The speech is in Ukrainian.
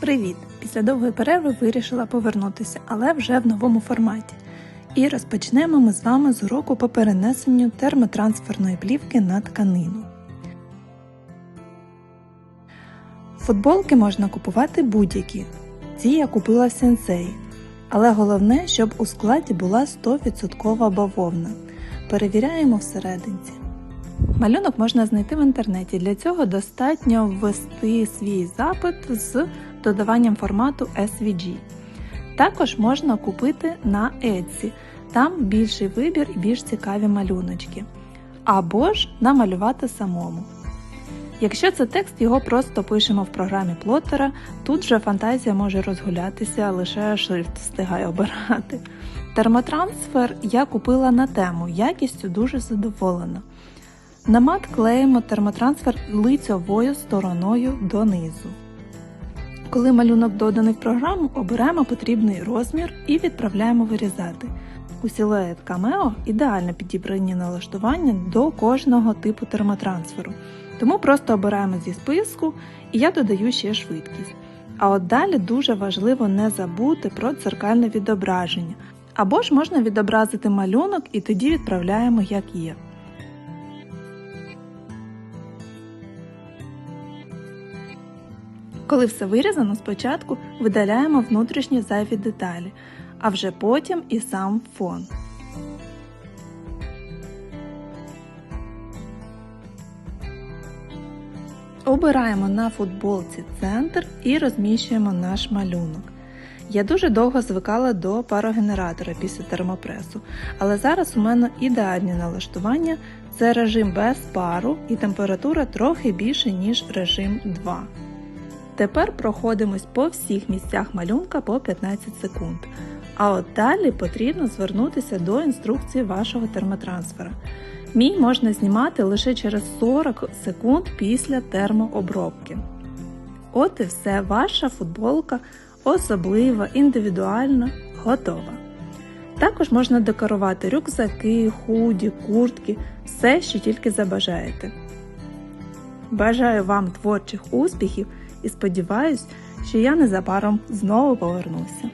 Привіт! Після довгої перерви вирішила повернутися, але вже в новому форматі. І розпочнемо ми з вами з уроку по перенесенню термотрансферної плівки на тканину. Футболки можна купувати будь-які. Ці я купила в сенсеї. Але головне, щоб у складі була 100% бавовна. Перевіряємо всерединці. Малюнок можна знайти в інтернеті. Для цього достатньо ввести свій запит з додаванням формату SVG. Також можна купити на Etsy, там більший вибір і більш цікаві малюночки. Або ж намалювати самому. Якщо це текст, його просто пишемо в програмі плотера, тут же фантазія може розгулятися, лише шрифт встигає обирати. Термотрансфер я купила на тему, якістю дуже задоволена. На мат клеїмо термотрансфер лицьовою стороною донизу. Коли малюнок доданий в програму, обираємо потрібний розмір і відправляємо вирізати. У силует Cameo ідеально підібрані налаштування до кожного типу термотрансферу, тому просто обираємо зі списку і я додаю ще швидкість. А от далі дуже важливо не забути про дзеркальне відображення, або ж можна відобразити малюнок і тоді відправляємо як є. Коли все вирізано, спочатку видаляємо внутрішні зайві деталі, а вже потім і сам фон. Обираємо на футболці центр і розміщуємо наш малюнок. Я дуже довго звикала до парогенератора після термопресу, але зараз у мене ідеальні налаштування це режим без пару і температура трохи більше, ніж режим 2. Тепер проходимось по всіх місцях малюнка по 15 секунд. А от далі потрібно звернутися до інструкції вашого термотрансфера. Мій можна знімати лише через 40 секунд після термообробки. От і все, ваша футболка особлива, індивідуальна, готова. Також можна декорувати рюкзаки, худі, куртки, все, що тільки забажаєте. Бажаю вам творчих успіхів і сподіваюсь, що я незабаром знову повернуся.